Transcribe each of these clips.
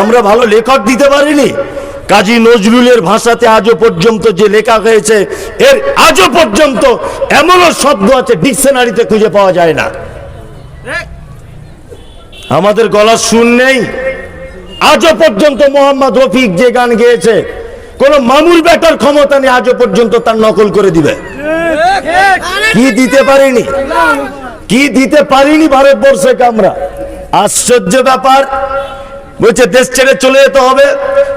আমরা ভালো লেখক দিতে পারিনি। কাজী নজরুলের ভাষাতে আজও পর্যন্ত যে লেখা হয়েছে, এর আজও পর্যন্ত এমনও শব্দ আছে, ডিকশনারিতে খুঁজে পাওয়া যায় না। আমাদের গলার সুর নেই। আজও পর্যন্ত মোহাম্মদ রফিক যে গান গেয়েছে, কোন মামুল বেটার ক্ষমতা নেই, আজও পর্যন্ত তার নকল করে দিবে। কি দিতে পারিনি? কি দিতে পারিনি ভারতবর্ষকে আমরা? আশ্চর্য ব্যাপার। বলছে, দেশ ছেড়ে চলে যেতে হবে।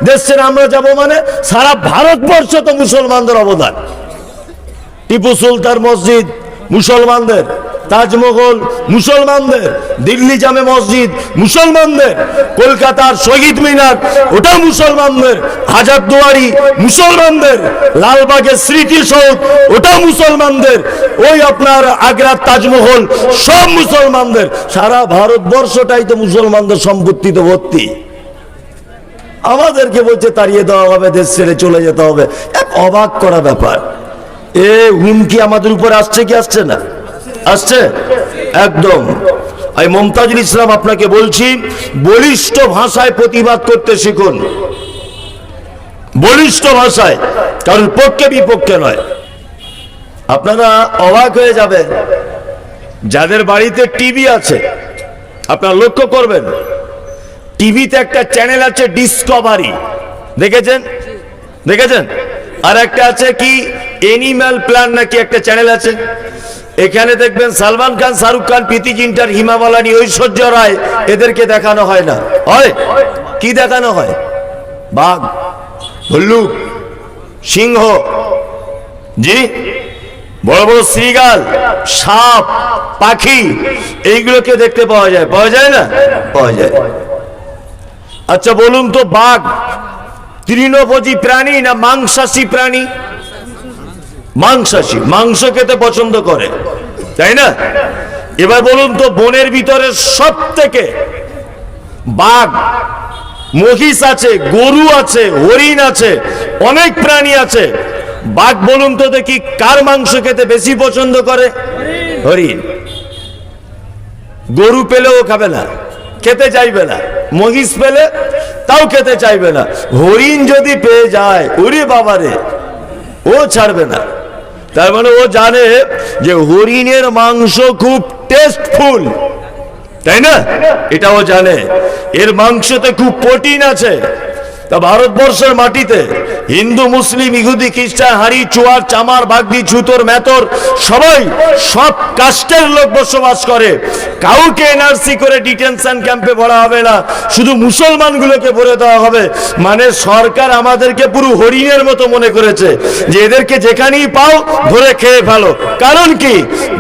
দেশ ছেড়ে আমরা যাব মানে সারা ভারতবর্ষ তো মুসলমানদের অবদান। টিপু সুলতান মসজিদ, মুসলমানদের। তাজমহল, মুসলমানদের। দিল্লি জামে মসজিদ, মুসলমানদের। কলকাতার শহীদ মিনার ওটা মুসলমানদের। হাজারদুয়ারি, মুসলমানদের। লালবাগের স্মৃতিসৌধ ওটা মুসলমানদের। ওই আপনার আগ্রার তাজমহল, সব মুসলমানদের। সারা ভারতবর্ষটাই তো মুসলমানদের সম্পত্তিতে ভর্তি। আমাদেরকে বলছে, তাড়িয়ে দেওয়া হবে, দেশ ছেড়ে চলে যেতে হবে। এক অবাক করা ব্যাপার। এ হুমকি আমাদের উপর আসছে কি আসছে না? আসছে? একদম। আমি মমতাজুল ইসলাম আপনাকে বলছি, বলিষ্ঠ ভাষায় প্রতিবাদ করতে শিখুন। বলিষ্ঠ ভাষায় কারণ পক্ষে বিপক্ষে নয়। আপনারা অবাক হয়ে যাবেন। যাদের বাড়িতে টিভি আছে, আপনারা লক্ষ্য করবেন টিভিতে একটা চ্যানেল আছে ডিসকভারি দেখেছেন? দেখেছেন? আর একটা আছে কি এনিম্যাল প্ল্যান নাকি একটা চ্যানেল আছে? এখানে দেখবেন সালমান খান, শাহরুখ খান, প্রীতি জিন্টার, হিমা মালানি, ঐশ্বর্য রায়, এদেরকে দেখানো হয় না। হয়? কি দেখানো হয়? বাঘ, ভল্লুক, সিংহ। জি? বড় বড় শ্রীগাল সাপ, পাখি, এইগুলোকে দেখতে পাওয়া যায়। পাওয়া যায় না? পাওয়া যায়। আচ্ছা বলুন তো, বাঘ, তৃণভোজী প্রাণী না মাংসাশী প্রাণী? মাংসাশী, মাংস খেতে পছন্দ করে, তাই না? এবার বলুন তো, বনের ভিতরে সব থেকে বাঘ, মহিষ আছে, গরু আছে, হরিণ আছে, অনেক প্রাণী আছে। বাঘ বলুন তো দেখি, কার মাংস খেতে বেশি পছন্দ করে? হরিণ। গরু পেলেও খাবে না, খেতে চাইবে না। মহিষ পেলে তাও খেতে চাইবে না। হরিণ যদি পেয়ে যায়, ওরে বাবারে, ও ছাড়বে না। তার মানে ও জানে যে হরিণের মাংস খুব টেস্টফুল তাই না? এটা ও জানে। এর মাংসতে খুব প্রোটিন আছে। তা ভারতবর্ষের মাটিতে হিন্দু, মুসলিম, ইহুদি, খ্রিস্টান হাড়ি চুয়ার, চামার, বাগদি, ছুতর মেতর সবাই সব কাস্টের লোক বসবাস করে। কাউকে এনআরসি করে ডিটেনশন ক্যাম্পে ভরা হবে না। শুধু মুসলমানগুলোকে ভরে দেওয়া হবে। মানে সরকার আমাদেরকে পুরো হরিণের মতো মনে করেছে যে এদেরকে যেখানেই পাও ধরে খেয়ে ফেলো। কারণ কি?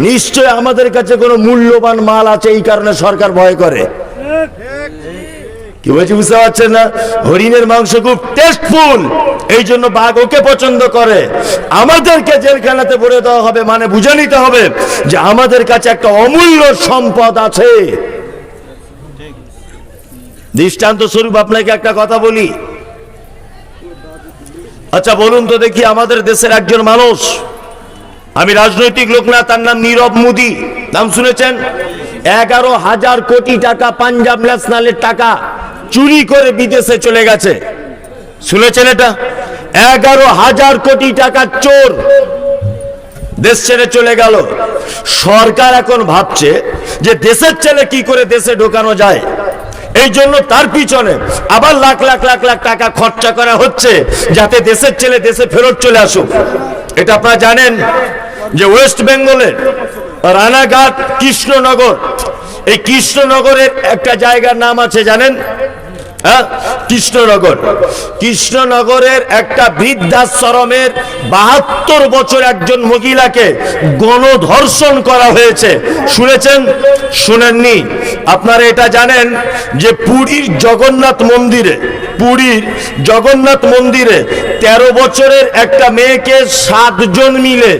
নিশ্চয় আমাদের কাছে কোনো মূল্যবান মাল আছে, এই কারণে সরকার ভয় করে। কি বলছি বুঝতে পারছেন না? হরিণের মাংস খুব টেস্টফুল এই জন্য বাঘ ওকে পছন্দ করে। আমাদেরকে জেলখানাতে ভরে দেওয়া হবে মানে বুঝে নিতে হবে যে আমাদের কাছে একটা অমূল্য সম্পদ আছে। দৃষ্টান্ত স্বরূপ, আপনাকে একটা কথা বলি। আচ্ছা বলুন তো দেখি, আমাদের দেশের একজন মানুষ, আমি রাজনৈতিক লোক না, তার নাম নীরব মোদী। নাম শুনেছেন? এগারো হাজার কোটি টাকা পাঞ্জাব ন্যাশনালের টাকা। চুরি করে বিদেশে চলে গেছে। শুনেছেন এটা? এগারো হাজার কোটি টাকা চোর দেশ ছেড়ে চলে গেল। সরকার এখন ভাবছে যে দেশের ছেলে কি করে দেশে ঢোকানো যায়? এই জন্য তার পিছনে আবার লাখ লাখ লাখ লাখ টাকা খরচা করা হচ্ছে যাতে দেশের ছেলে দেশে ফেরত চলে আসুক। এটা আপনারা জানেন যে ওয়েস্ট বেঙ্গলের রানাঘাট কৃষ্ণনগর। এই কৃষ্ণনগরের একটা জায়গার নাম আছে জানেন? হ্যাঁ? কৃষ্ণনগর। কৃষ্ণনগরের একটা বৃদ্ধাশ্রমের বাহাত্তর বছর একজন মহিলাকে গণধর্ষণ করা হয়েছে। শুনেছেন? শুনেননি? আপনারা এটা জানেন যে পুরীর জগন্নাথ মন্দিরে, পুরীর জগন্নাথ মন্দিরে তেরো বছরের একটা মেয়েকে সাতজন মিলে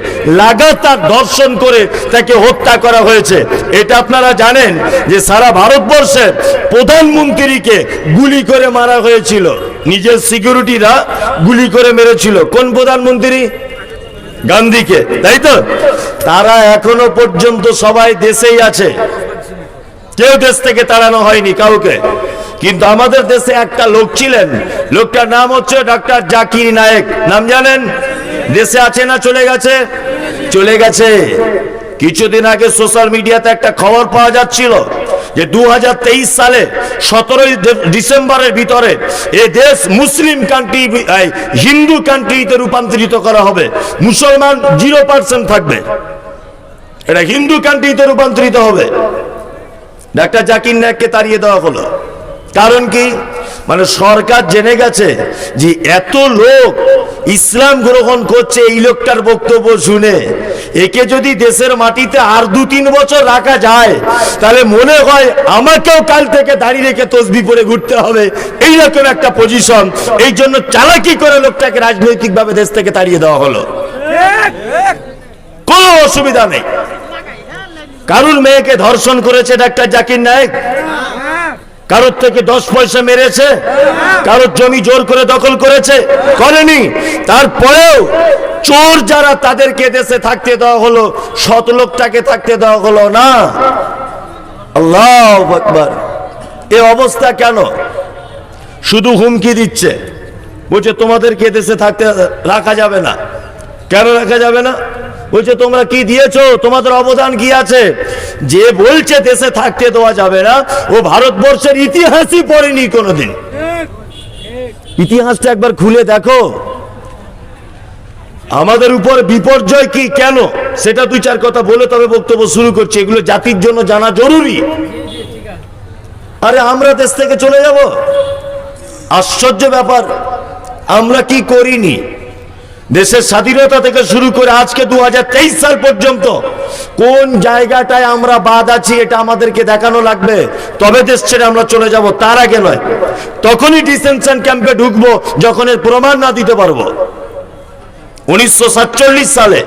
লাগাতার ধর্ষণ করে তাকে হত্যা করা হয়েছে। এটা আপনারা জানেন যে সারা ভারতবর্ষের প্রধানমন্ত্রীকে গুলি করে মারা হয়েছিল। নিজের সিকিউরিটিরা গুলি করে মেরেছিল। কোন প্রধানমন্ত্রী? গান্ধীকে, তাই তো? তারা এখনও পর্যন্ত সবাই দেশেই আছে। কেউ দেশ থেকে তাড়ানো হয়নি কাউকে। কিন্তু আমাদের দেশে একটা লোক ছিলেন। লোকটার নাম হচ্ছে ডক্টর জাকির নায়েক। নাম জানেন? দেশে আছে না চলে গেছে? চলে গেছে। কিছুদিন আগে সোশ্যাল মিডিয়াতে একটা খবর পাওয়া যাচ্ছিল। যে দু হাজার তেইশ সালে সতেরোই ডিসেম্বরের ভিতরে এ দেশ মুসলিম কান্ট্রি হিন্দু কান্ট্রিতে রূপান্তরিত করা হবে। মুসলমান জিরো পার্সেন্ট থাকবে। এটা হিন্দু কান্ট্রিতে রূপান্তরিত হবে। ডাক্তার জাকির নায়ককে তাড়িয়ে দেওয়া হলো। কারণ কি? মানে সরকার জেনে গেছে যে এত লোক ইসলাম গ্রহণ করছে, এই লোকটার বক্তব্য শুনে। একে যদি দেশের মাটিতে আর দু তিন বছর রাখা যায়, তাহলে মনে হয় আমাকেও কাল থেকে দাঁড়িয়ে রেখে তসবি পরে ঘুরতে হবে। এইরকম একটা পজিশন এই জন্য চালাকি করে লোকটাকে রাজনৈতিকভাবে দেশ থেকে তাড়িয়ে দেওয়া হলো। কোনো অসুবিধা নেই। কারুর মেয়েকে ধর্ষণ করেছে ডাক্তার জাকির নায়ক? কারোর থেকে দশ পয়সা মেরেছে, কারোর জমি জোর করে দখল করেছে, করেনি। তারপরেও চোর যারা তাদেরকে দেশে থাকতে দেওয়া হলো শত লোকটাকে থাকতে দেওয়া হলো না। আল্লাহ এ অবস্থা কেন? শুধু হুমকি দিচ্ছে। বলছে, তোমাদেরকে দেশে থাকতে রাখা যাবে না। কেন রাখা যাবে না? বলছে, তোমরা কি দিয়েছ? তোমাদের অবদান কি আছে? যে বলছে দেশে থাকতে দেওয়া যাবে না, ও ভারতবর্ষের ইতিহাসই পড়েনি কোনোদিন। ইতিহাসটা একবার খুলে দেখো। আমাদের উপর বিপর্যয় কি, কেন? সেটা দুই চার কথা বলে তবে বক্তব্য শুরু করছি। এগুলো জাতির জন্য জানা জরুরি। আরে, আমরা দেশ থেকে চলে যাব? আশ্চর্য ব্যাপার, আমরা কি করিনি? দেশের স্বাধীনতা থেকে শুরু করে আজকে দু হাজার তেইশ সাল পর্যন্ত কোন জায়গাটায় আমরা বাদ আছি এটা আমাদেরকে দেখানো লাগবে। তবে দেশ ছেড়ে আমরা চলে যাব, তার আগে নয়। তখনই ডিসেনশন ক্যাম্পে ঢুকবো, যখন এর প্রমাণ না দিতে পারব। উনিশশো সাতচল্লিশ সালে,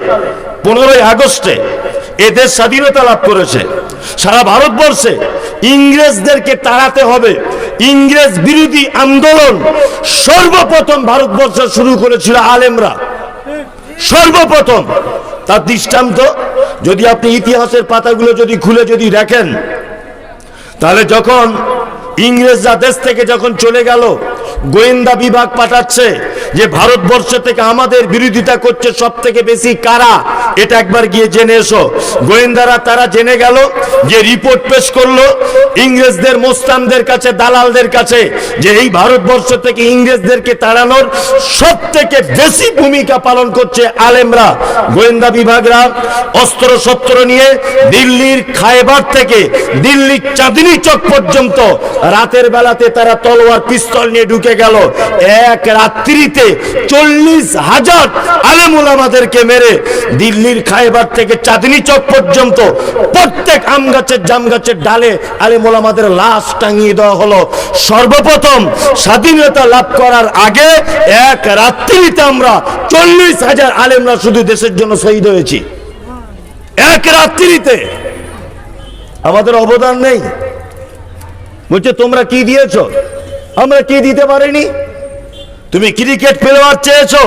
পনেরোই আগস্টে এদের স্বাধীনতা লাভ করেছে। সারা ভারতবর্ষে ইংরেজদেরকে তাড়াতে হবে। ইংরেজ বিরোধী আন্দোলন সর্বপ্রথম ভারতবর্ষে শুরু করেছিল আলেমরা। সর্বপ্রথম তার দৃষ্টান্ত, যদি আপনি ইতিহাসের পাতাগুলো যদি খুলে যদি রাখেন তাহলে যখন ইংরেজরা দেশ থেকে যখন চলে গেল, গোয়েন্দা বিভাগ পাঠাচ্ছে যে ভারতবর্ষ থেকে আমাদের বিরোধিতা করছে সব থেকে বেশি কারা? এটা একবার গিয়ে জেনে এসো। গোয়েন্দারা তারা জেনে গেল যে রিপোর্ট পেশ করল ইংরেজদের মোস্তানদের কাছে, দালালদের কাছে, যে এই ভারতবর্ষ থেকে ইংরেজদেরকে তাড়ানোর সব থেকে বেশি ভূমিকা পালন করছে আলেমরা। গোয়েন্দা বিভাগরা অস্ত্র শস্ত্র নিয়ে দিল্লির খায়বার থেকে দিল্লির চাঁদনি চক পর্যন্ত রাতের বেলাতে তারা তলোয়ার, পিস্তল নিয়ে ঢুকে গেল। এক রাত্রিতে চল্লিশ হাজার আলেমুল আমাদেরকে মেরে দিল্লির খায়বার থেকে চাঁদনি চক পর্যন্ত প্রত্যেক আম গাছের জাম গাছের ডালে আলেমুল আমাদের লাশ টাঙিয়ে দেওয়া হলো। সর্বপ্রথম স্বাধীনতা লাভ করার আগে এক রাত্রিতে আমরা চল্লিশ হাজার আলেমরা শুধু দেশের জন্য শহীদ হয়েছি। এক রাত্রিতে। আমাদের অবদান নেই। বলছে, তোমরা কি দিয়েছ? আমরা কি দিতে পারিনি? তুমি ক্রিকেট প্লেয়ার চেয়েছো।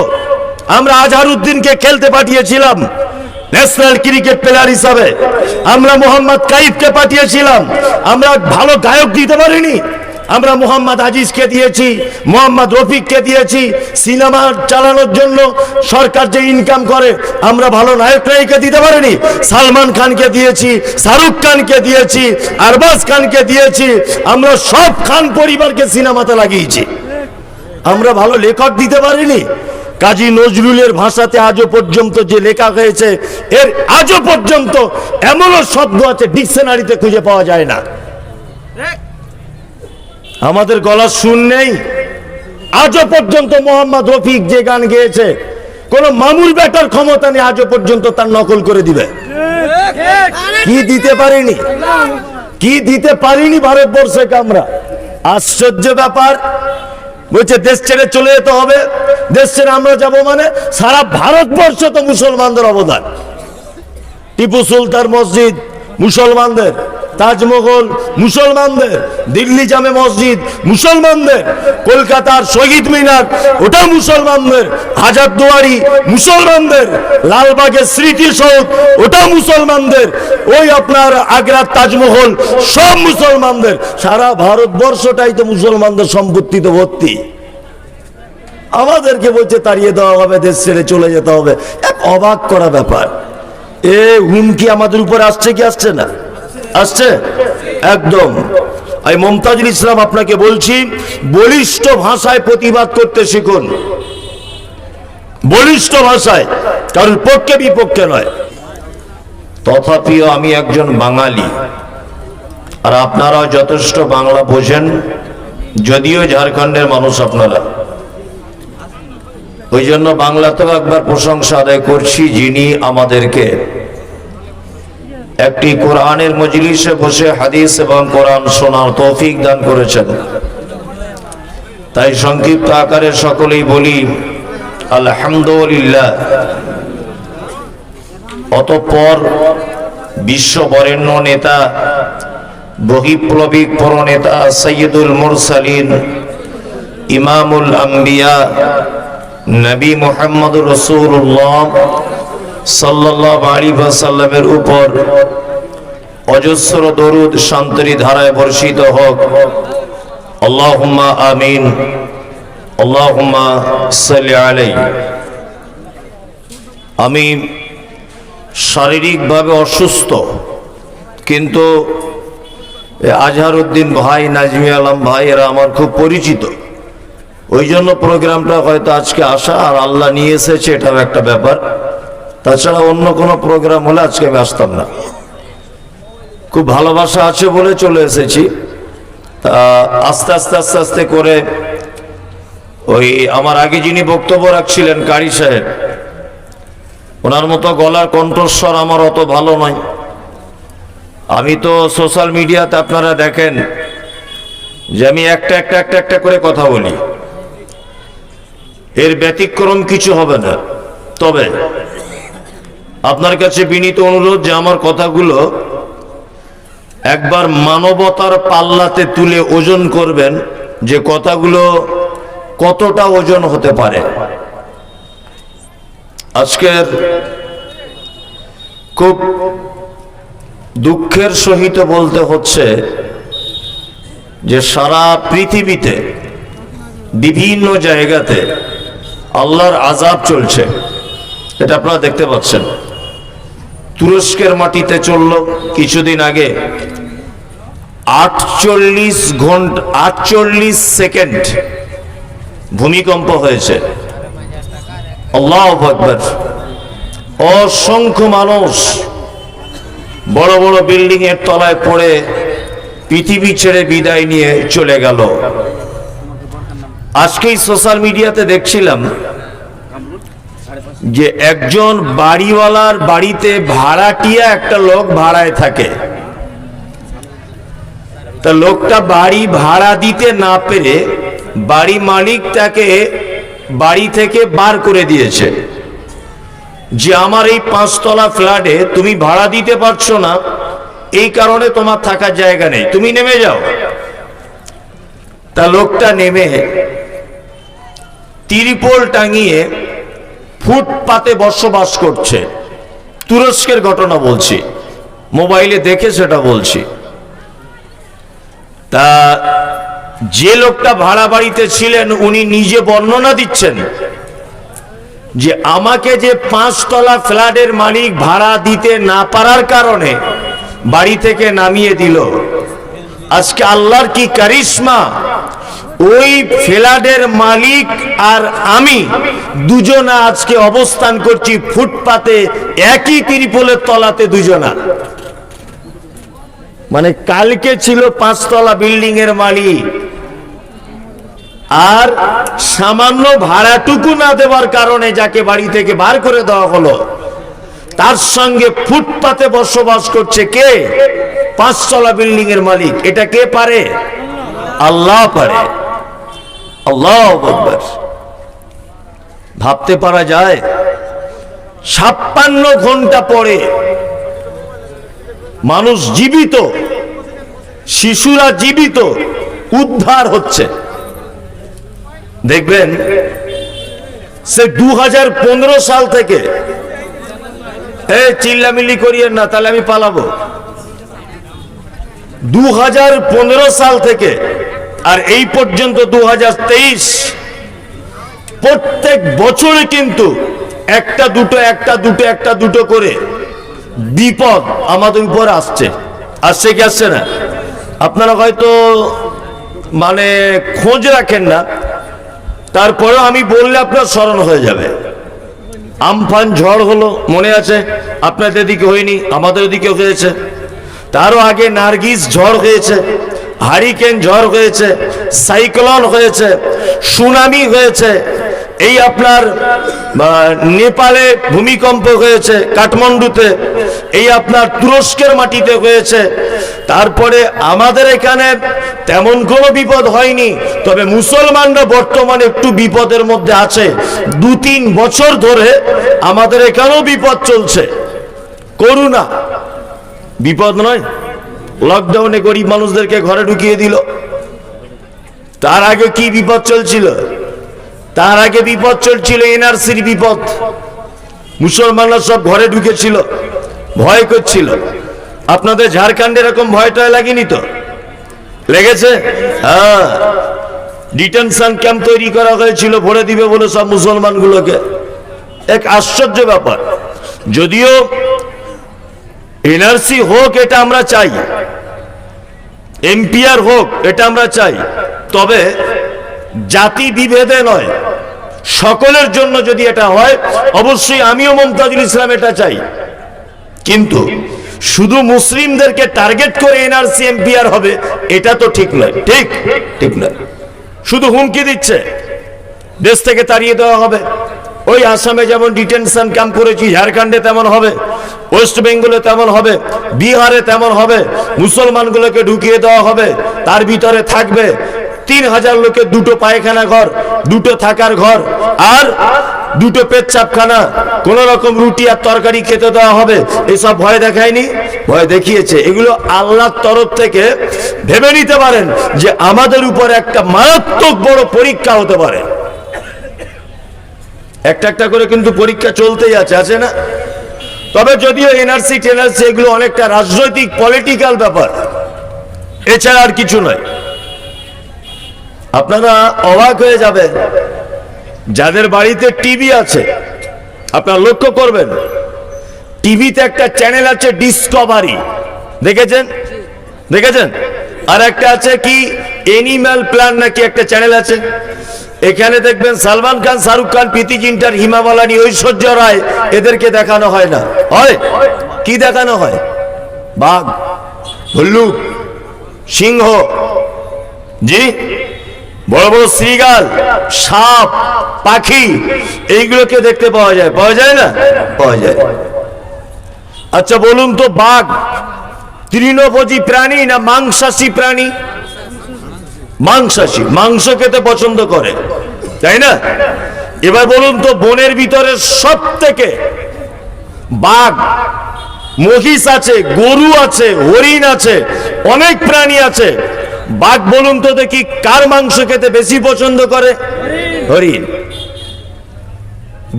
আমরা আজহারউদ্দিনকে খেলতে পাঠিয়েছিলাম। ন্যাশনাল ক্রিকেট প্লেয়ার হিসাবে। আমরা মোহাম্মদ কাইফকে পাঠিয়েছিলাম। আমরা ভালো গায়ক দিতে পারিনি। আমরা মোহাম্মদ আজিজকে দিয়েছি, মোহাম্মদ রফিককে দিয়েছি। সিনেমা চালানোর জন্য সরকার যে ইনকাম করে, আমরা ভালো নায়ক নায়িকা দিতে পারিনি। সালমান খানকে দিয়েছি, শাহরুখ খানকে দিয়েছি, আরবাজ খানকে দিয়েছি। আমরা সব খান পরিবারকে সিনেমাতে লাগিয়েছি। আমরা ভালো লেখক দিতে পারিনি। কাজী নজরুলের ভাষাতে আজও পর্যন্ত যে লেখা হয়েছে, এর আজও পর্যন্ত এমনও শব্দ আছে, ডিকশনারিতে খুঁজে পাওয়া যায় না। আমাদের গলা শুন নেই। আজও পর্যন্ত মোহাম্মদ রফিক যে গান গেয়েছে, কোন মামুল বেটার ক্ষমতা নেই, আজও পর্যন্ত তার নকল করে দিবে। কি দিতে পারিনি? কি দিতে পারিনি ভারতবর্ষকে আমরা? আশ্চর্য ব্যাপার। বলছে, দেশ ছেড়ে চলে যেতে হবে। দেশ ছেড়ে আমরা যাব মানে সারা ভারতবর্ষ তো মুসলমানদের অবদান। টিপু সুলতান মসজিদ মুসলমানদের। তাজমহল মুসলমানদের, দিল্লি জামে মসজিদ মুসলমানদের, কলকাতার শহীদ মিনার, ওটা মুসলমানদের, হাজারদুয়ারি মুসলমানদের, লালবাগের স্মৃতিসৌধ ওটা মুসলমানদের, ওই আপনার আগ্রার তাজমহল সব মুসলমানদের। সারা ভারতবর্ষটাই তো মুসলমানদের সম্পত্তিতে ভর্তি। আমাদেরকে বলছে, তাড়িয়ে দেওয়া হবে, দেশ ছেড়ে চলে যেতে হবে। এক অবাক করা ব্যাপার। এ হুমকি আমাদের উপর আসছে কি আসছে না? আসছে? একদম। আমি মমতাজুল ইসলাম আপনাকে বলছি, বলিষ্ঠ ভাষায় প্রতিবাদ করতে শিখুন। বলিষ্ঠ ভাষায় কারণ পক্ষে বিপক্ষে নয়। তথাপিও আমি একজন বাঙালি। আর আপনারা যথেষ্ট বাংলা বোঝেন, যদিও ঝাড়খণ্ডের মানুষ আপনারা। ওই জন্য বাংলাতেও একবার প্রশংসা আদায় করছি যিনি আমাদেরকে। একটি কোরআনের মজলিসে বসে হাদিস এবং কোরআন শোনার তৌফিক দান করেছেন। তাই সংক্ষিপ্ত আকারে সকলেই বলি, আলহামদুলিল্লাহ। অতঃপর বিশ্ব বরেণ্য নেতা বহিপ্লবিক নেতা সৈয়দুল মুরসালিন, ইমামুল আম্বিয়া, নবী মোহাম্মদ রসুল্লাহ সাল্লাহ আলী সাল্লামের উপর অজস্র দরুদ শান্তরি ধারায় বর্ষিত হোক। আল্লাহুম্মা আমিন। আল্লাহুম্মা সাল্লি আমি শারীরিকভাবে অসুস্থ, কিন্তু আজহার উদ্দিন ভাই, নাজমি আলম ভাই এরা আমার খুব পরিচিত। ওই জন্য প্রোগ্রামটা হয়তো আজকে আসা আর আল্লাহ নিয়ে এসেছে, এটাও একটা ব্যাপার। তাছাড়া অন্য কোনো প্রোগ্রাম হলে আজকে আমি আসতাম না। খুব ভালোবাসা আছে বলে চলে এসেছি। তা আস্তে আস্তে আস্তে আস্তে করে ওই আমার আগে যিনি বক্তব্য রাখছিলেন কারি সাহেব, ওনার মতো গলার কণ্ঠস্বর আমার অত ভালো নয়। আমি তো সোশ্যাল মিডিয়াতে আপনারা দেখেন যে আমি একটা একটা একটা একটা করে কথা বলি। এর ব্যতিক্রম কিছু হবে না। তবে আপনার কাছে বিনীত অনুরোধ যে আমার কথাগুলো একবার মানবতার পাল্লাতে তুলে ওজন করবেন যে কথাগুলো কতটা ওজন হতে পারে। আজকের খুব দুঃখের সহিত বলতে হচ্ছে যে সারা পৃথিবীতে, বিভিন্ন জায়গাতে আল্লাহর আজাব চলছে। এটা আপনারা দেখতে পাচ্ছেন। তুরস্কের মাটিতে চলল কিছুদিন আগে। আটচল্লিশ ঘণ্টা আটচল্লিশ সেকেন্ড ভূমিকম্প হয়েছে। আল্লাহ আকবর। অসংখ্য মানুষ বড় বড় বিল্ডিং এর তলায় পড়ে পৃথিবী ছেড়ে বিদায় নিয়ে চলে গেল। আজকেই সোশ্যাল মিডিয়াতে দেখছিলাম যে একজন বাড়িওয়ালার বাড়িতে ভাড়াটিয়া একটা লোক ভাড়ায় থাকে। তা লোকটা বাড়ি ভাড়া দিতে না পেরে বাড়ি মালিক তাকে বাড়ি থেকে বার করে দিয়েছে। যে আমার এই পাঁচতলা ফ্ল্যাটে তুমি ভাড়া দিতে পারছ না, এই কারণে তোমার থাকার জায়গা নেই। তুমি নেমে যাও। তা লোকটা নেমে তিরিপোল টাঙিয়ে ফুটপাতে বসবাস করছে। তুরস্কের ঘটনা বলছি। মোবাইলে দেখে সেটা বলছি। তা যে লোকটা ভাড়া বাড়িতে ছিলেন, উনি নিজে বর্ণনা দিচ্ছেন যে আমাকে যে পাঁচতলা ফ্ল্যাটের মালিক ভাড়া দিতে না পারার কারণে বাড়ি থেকে নামিয়ে দিল। আজকে আল্লাহর কি কারিশমা? ওই ফ্ল্যাটের মালিক আর আমি দুজনা আজকে অবস্থান করছি ফুটপাতে একই ত্রিপলের তলাতে দুজনা। মানে কালকে ছিল পাঁচতলা বিল্ডিং এর মালিক। আর সামান্য ভাড়াটুকু না দেওয়ার কারণে যাকে বাড়ি থেকে বার করে দেওয়া হলো, তার সঙ্গে ফুটপাতে বসবাস করছে কে? পাঁচতলা বিল্ডিং এর মালিক। এটা কে পারে? আল্লাহ পারে। ভাবতে পারা যায়, ছাপ্পান্ন ঘণ্টা পরে মানুষ জীবিত, শিশুরা জীবিত, উদ্ধার হচ্ছে। দেখবেন, সে দু হাজার পনেরো সাল থেকে এই চিল্লামিল্লি করিয়েন না, তাহলে আমি পালাবো। দু হাজার পনেরো সাল থেকে আর এই পর্যন্ত দু হাজার তেইশ প্রত্যেক বছরে কিন্তু একটা দুটো একটা দুটো একটা দুটো করে বিপদ আমাদের উপর আসছে। আসছে কি আসছে না? আপনারা হয়তো মানে খোঁজ রাখেন না, তারপরেও আমি বললে আপনার স্মরণ হয়ে যাবে। আমফান ঝড় হলো, মনে আছে? আপনাদের দিকে হয়নি, আমাদের দিকে হয়েছে। তারও আগে নার্গিস ঝড় হয়েছে। হারিকেন ঝড় হয়েছে, সাইক্লোন হয়েছে, সুনামি হয়েছে। এই আপনার নেপালে ভূমিকম্প হয়েছে, কাঠমান্ডুতে। এই আপনার তুরস্কের মাটিতে হয়েছে। তারপরে আমাদের এখানে তেমন কোনো বিপদ হয়নি, তবে মুসলমানরা বর্তমানে একটু বিপদের মধ্যে আছে। দু তিন বছর ধরে আমাদের এখানেও বিপদ চলছে। করুণা, বিপদ নয়। লকডাউনে গরিব মানুষদেরকে ঘরে ঢুকিয়ে দিল। তার আগে কি বিপদ চলছিল? তার আগে বিপদ চলছিল এনআরসির বিপদ। মুসলমানরা সব ঘরে ঢুকেছিল, ভয় করছিল। আপনাদের ঝাড়খণ্ডে এরকম ভয় টয় লাগেনি তো? লেগেছে? হ্যাঁ। ডিটেনশন ক্যাম্প তৈরি করা হয়েছিল, ভরে দিবে বলে সব মুসলমানগুলোকে। এক আশ্চর্য ব্যাপার। যদিও এনআরসি হোক এটা আমরা চাই, এমপিআর হোক এটা আমরা চাই, তবে জাতি বিভেদে নয়, সকলের জন্য যদি এটা হয়, অবশ্যই আমিও মমতাজুল ইসলাম এটা চাই। কিন্তু শুধু মুসলিমদেরকে টার্গেট করে এনআরসি, এমপিআর হবে, এটা তো ঠিক নয়। ঠিক? ঠিক নয়। শুধু হুমকি দিচ্ছে, দেশ থেকে তাড়িয়ে দেওয়া হবে। ওই আসামে যেমন ডিটেনশন ক্যাম্প করেছি, ঝাড়খণ্ডে তেমন হবে, ওয়েস্ট বেঙ্গলে তেমন হবে, বিহারে তেমন হবে, মুসলমানগুলোকে ঢুকিয়ে দেওয়া হবে, তার ভিতরে থাকবে তিন হাজার লোকের দুটো পায়খানা ঘর, দুটো থাকার ঘর, আর দুটো পেচ্ছাপখানা, কোন রকম রুটি আর তরকারি খেতে দেওয়া হবে, এসব ভয় দেখায়নি? ভয় দেখিয়েছে। এগুলো আল্লাহর তরফ থেকে ভেবে নিতে পারেন যে আমাদের উপর একটা মারাত্মক বড় পরীক্ষা হতে পারে। একটা একটা করে কিন্তু পরীক্ষা চলতেই আছে আছে না? তবে যদিও এনআরসি টেনআরসি এগুলো অনেকটা রাজনৈতিক পলিটিক্যাল ব্যাপার, এছাড়া আর কিছু নয়। আপনারা অবাক হয়ে যাবেন, যাদের বাড়িতে টিভি আছে, আপনারা লক্ষ্য করবেন টিভিতে একটা চ্যানেল আছে ডিসকভারি দেখেছেন? দেখেছেন? আর একটা আছে কি এনিম্যাল প্ল্যান নাকি একটা চ্যানেল আছে? এখানে দেখবেন সালমান খান, শাহরুখ খান, প্রীতি জিন্টার, হিমা মালানি, ঐশ্বর্য রায়, এদেরকে দেখানো হয় না। হয়? কি দেখানো হয়? বাঘ ভল্লুক সিংহ, জি? বড় বড় শ্রীগাল সাপ, পাখি, এইগুলোকে দেখতে পাওয়া যায়। পাওয়া যায় না? পাওয়া যায়। আচ্ছা বলুন তো, বাঘ, তৃণভোজী প্রাণী না মাংসাশী প্রাণী? মাংসাশী, মাংস খেতে পছন্দ করে, তাই না? এবার বলুন তো, বনের ভিতরে সব থেকে বাঘ, মহিষ আছে, গরু আছে, হরিণ আছে, অনেক প্রাণী আছে। বাঘ বলুন তো দেখি, কার মাংস খেতে বেশি পছন্দ করে? হরিণ।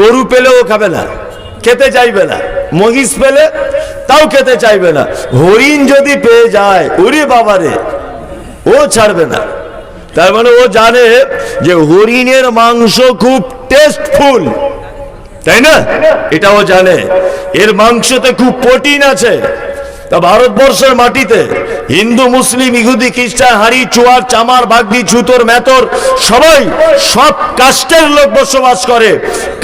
গরু পেলেও খাবে না, খেতে চাইবে না, মহিষ পেলে তাও খেতে চাইবে না। হরিণ যদি পেয়ে যায়, ওরে বাবারে, ও ছাড়বে না। তার মানে ও জানে যে হরিণের মাংস খুব টেস্টফুল তাই না? এটাও জানে। এর মাংসতে খুব প্রোটিন আছে। তা ভারতবর্ষের মাটিতে হিন্দু, মুসলিম, ইহুদি, খ্রিস্টান হাড়ি চুয়ার, চামার, বাগদি, ছুতোর মেতর সবাই সব কাস্টের লোক বসবাস করে।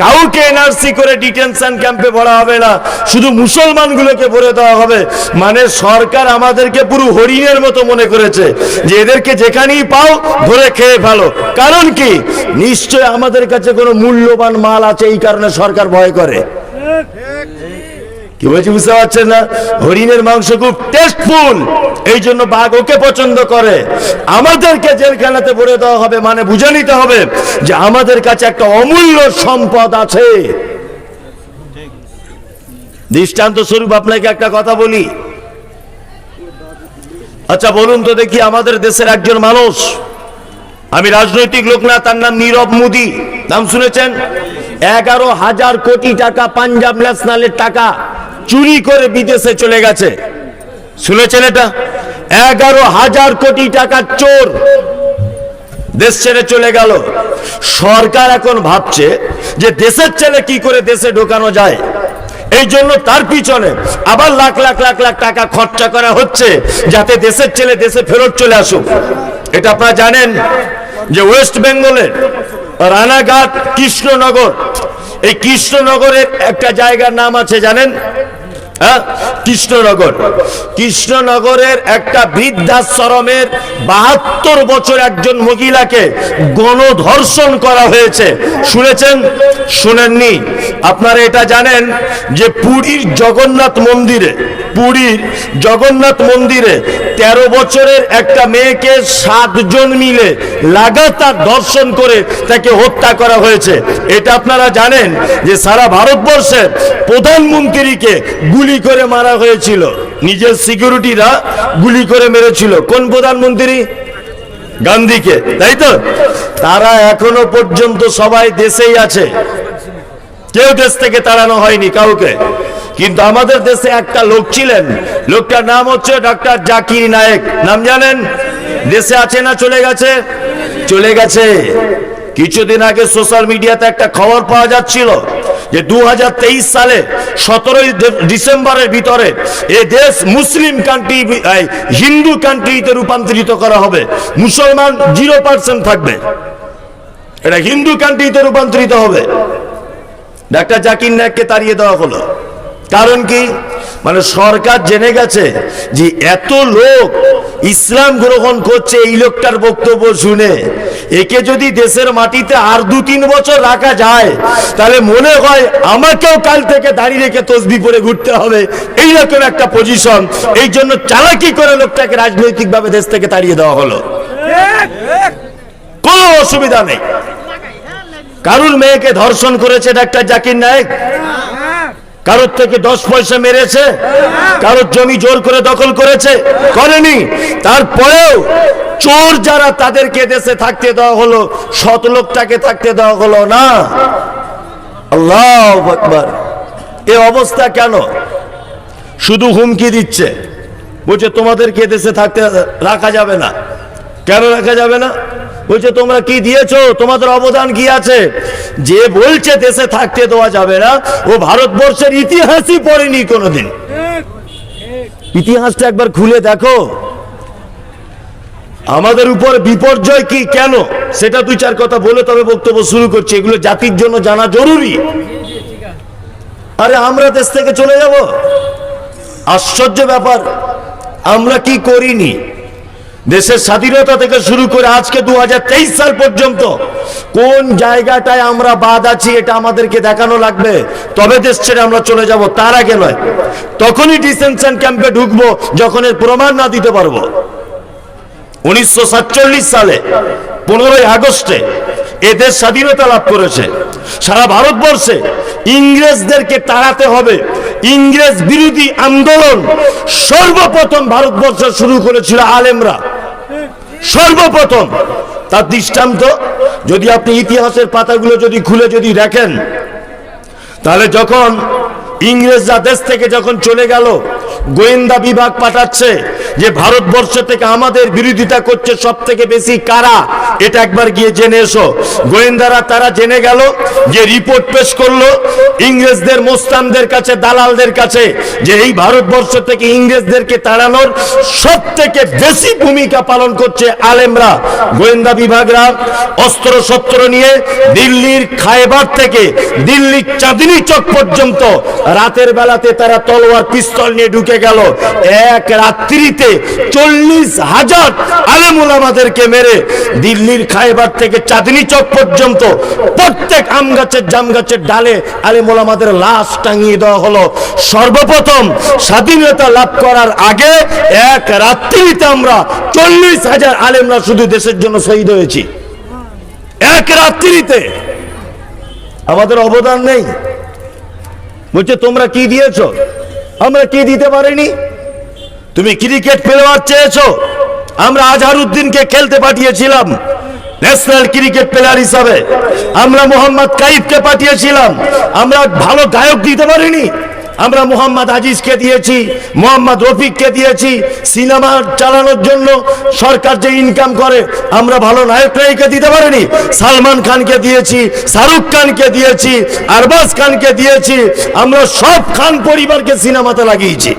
কাউকে এনআরসি করে ডিটেনশন ক্যাম্পে ভরা হবে না। শুধু মুসলমানগুলোকে ভরে দেওয়া হবে। মানে সরকার আমাদেরকে পুরো হরিণের মতো মনে করেছে যে এদেরকে যেখানেই পাও ধরে খেয়ে ফেলো। কারণ কি? নিশ্চয় আমাদের কাছে কোনো মূল্যবান মাল আছে, এই কারণে সরকার ভয় করে। কি বলছি, বুঝতে পারছেন না? হরিণের মাংস খুব টেস্টফুল এই জন্য বাঘ ওকে পছন্দ করে। আমাদেরকে জেলখানাতে ভরে দেওয়া হবে মানে বুঝে নিতে হবে যে আমাদের কাছে একটা অমূল্য সম্পদ আছে। দৃষ্টান্ত স্বরূপ আপনাকে একটা কথা বলি। আচ্ছা বলুন তো দেখি আমাদের দেশের একজন মানুষ। আমি রাজনৈতিক লোক না, তার নাম নীরব মোদী। নাম শুনেছেন? এগারো হাজার কোটি টাকা পাঞ্জাব ন্যাশনালের টাকা। চুরি করে বিদেশে চলে গেছে। শুনেছেন এটা? এগারো হাজার কোটি টাকা চোর দেশ ছেড়ে চলে গেল। সরকার এখন ভাবছে যে দেশের ছেলে কি করে দেশে ঢোকানো যায়? এই জন্য তার পিছনে আবার লাখ লাখ লাখ লাখ টাকা খরচা করা হচ্ছে যাতে দেশের ছেলে দেশে ফেরত চলে আসুক। এটা আপনারা জানেন যে ওয়েস্ট বেঙ্গলের রানাঘাট কৃষ্ণনগর। এই কৃষ্ণনগরের একটা জায়গার নাম আছে জানেন? হ্যাঁ? কৃষ্ণনগর। কৃষ্ণনগরের একটা বৃদ্ধাশ্রমের বাহাত্তর বছর একজন মহিলাকে গণধর্ষণ করা হয়েছে। শুনেছেন? শুনেননি? আপনারা এটা জানেন যে পুরীর জগন্নাথ মন্দিরে, পুরীর জগন্নাথ মন্দিরে তেরো বছরের একটা মেয়েকে সাতজন মিলে লাগাতার দর্শন করে তাকে হত্যা করা হয়েছে। এটা আপনারা জানেন যে সারা ভারতবর্ষের প্রধানমন্ত্রীকে গুলি করে মারা হয়েছিল। নিজের সিকিউরিটিরা গুলি করে মেরেছিল। কোন প্রধানমন্ত্রী? গান্ধীকে। তাই তো? তারা এখনও পর্যন্ত সবাই দেশেই আছে। কেউ দেশ থেকে তাড়ানো হয়নি কাউকে। কিন্তু আমাদের দেশে একটা লোক ছিলেন। লোকটার নাম হচ্ছে ডক্টর জাকির নায়েক। নাম জানেন? দেশে আছে না চলে গেছে? চলে গেছে। কিছুদিন আগে সোশ্যাল মিডিয়াতে একটা খবর পাওয়া যাচ্ছিল। যে দুহাজার তেইশ সালে সতেরোই ডিসেম্বরের ভিতরে এ দেশ মুসলিম কান্ট্রি হিন্দু কান্ট্রিতে রূপান্তরিত করা হবে। মুসলমান জিরো পার্সেন্ট থাকবে। এটা হিন্দু কান্ট্রিতে রূপান্তরিত হবে। ডাক্তার জাকির নায়ককে তাড়িয়ে দেওয়া হলো। কারণ কি? মানে সরকার জেনে গেছে যে এত লোক ইসলাম গ্রহণ করছে, এই লোকটার বক্তব্য শুনে। একে যদি দেশের মাটিতে আর দু তিন বছর রাখা যায়, তাহলে মনে হয় আমাকেও কাল থেকে দাঁড়িয়ে রেখে তসবি পরে ঘুরতে হবে। এইরকম একটা পজিশন এই জন্য চালাকি করে লোকটাকে রাজনৈতিকভাবে দেশ থেকে তাড়িয়ে দেওয়া হলো। কোনো অসুবিধা নেই। কারুর মেয়েকে ধর্ষণ করেছে ডাক্তার জাকির নায়ক? কারোর থেকে দশ পয়সা মেরেছে? কারোর জমি জোর করে দখল করেছে? করেনি। তারপরেও চোর যারা তাদেরকে দেশে থাকতে দেওয়া হলো শত লোকটাকে থাকতে দেওয়া হলো না। আল্লাহ আকবার। এ অবস্থা কেন? শুধু হুমকি দিচ্ছে। বলছে, তোমাদেরকে দেশে থাকতে রাখা যাবে না। কেন রাখা যাবে না? বলছে, তোমরা কি দিয়েছ? তোমাদের অবদান কি আছে? যে বলছে, দেশে থাকতে দেওয়া যাবে না, ও ভারতবর্ষের ইতিহাসই পড়েনি কোনোদিন। ইতিহাসটা একবার খুলে দেখো। আমাদের উপর বিপর্যয় কি? কেন? সেটা দুই চার কথা বলে তবে বক্তব্য শুরু করছি। এগুলো জাতির জন্য জানা জরুরি। আরে, আমরা দেশ থেকে চলে যাব? আশ্চর্য ব্যাপার। আমরা কি করিনি? দেশের স্বাধীনতা থেকে শুরু করে আজকে দু হাজার তেইশ সাল পর্যন্ত কোন জায়গাটায় আমরা বাদ আছি এটা আমাদেরকে দেখানো লাগবে। তবে দেশ ছেড়ে আমরা চলে যাব, তার আগে নয়। তখনই ডিসেনশন ক্যাম্পে ঢুকবো, যখন এর প্রমাণ না দিতে পারব। উনিশশো সাতচল্লিশ সালে, পনেরোই আগস্টে এদের স্বাধীনতা লাভ করেছে। সারা ভারতবর্ষে ইংরেজদেরকে তাড়াতে হবে। ইংরেজ বিরোধী আন্দোলন সর্বপ্রথম ভারতবর্ষ শুরু করেছিল আলেমরা। সর্বপ্রথম। তার দৃষ্টান্ত, যদি আপনি ইতিহাসের পাতাগুলো যদি খুলে যদি দেখেন, তাহলে যখন ইংরেজরা দেশ থেকে যখন চলে গেল, গোয়েন্দা বিভাগ পাঠাচ্ছে যে ভারতবর্ষ থেকে আমাদের বিরোধিতা করছে সব থেকে বেশি কারা? এটা একবার গিয়ে জেনে এসো। গোয়েন্দারা তারা জেনে গেল যে রিপোর্ট পেশ করল ইংরেজদের মোস্তানদের কাছে, দালালদের কাছে, যে এই ভারতবর্ষ থেকে ইংরেজদেরকে তাড়ানোর সব থেকে বেশি ভূমিকা পালন করছে আলেমরা। গোয়েন্দা বিভাগরা অস্ত্র শস্ত্র নিয়ে দিল্লির খায়বার থেকে দিল্লির চাঁদনি চক পর্যন্ত রাতের বেলাতে তারা তলোয়ার, পিস্তল নিয়ে ঢুকে গেল। এক রাত্রিতে চল্লিশ হাজার আলেমুল আমাদেরকে মেরে দিল্লির খায়বার থেকে চাঁদনি চক পর্যন্ত প্রত্যেক আম গাছের জাম গাছের ডালে আলেমুল আমাদের লাশ টাঙিয়ে দেওয়া হলো। সর্বপ্রথম স্বাধীনতা লাভ করার আগে এক রাত্রিতে আমরা চল্লিশ হাজার আলেমরা শুধু দেশের জন্য শহীদ হয়েছি। এক রাত্রিতে। আমাদের অবদান নেই। বলছে, তোমরা কি দিয়েছ? আমরা কি দিতে পারিনি। তুমি ক্রিকেট প্লেয়ার চেয়েছো। আমরা আজহারউদ্দিনকে খেলতে পাঠিয়েছিলাম। ন্যাশনাল ক্রিকেট প্লেয়ার হিসাবে আমরা মোহাম্মদ কাইফকে পাঠিয়েছিলাম। আমরা ভালো গায়ক দিতে পারিনি। আমরা মোহাম্মদ আজিজকে দিয়েছি, মোহাম্মদ রফিককে দিয়েছি। সিনেমা চালানোর জন্য সরকার যে ইনকাম করে, আমরা ভালো নায়ক নায়িকা দিতে পারিনি। সালমান খানকে দিয়েছি, শাহরুখ খানকে দিয়েছি, আরবাজ খানকে দিয়েছি। আমরা সব খান পরিবারকে সিনেমাতে লাগিয়েছি।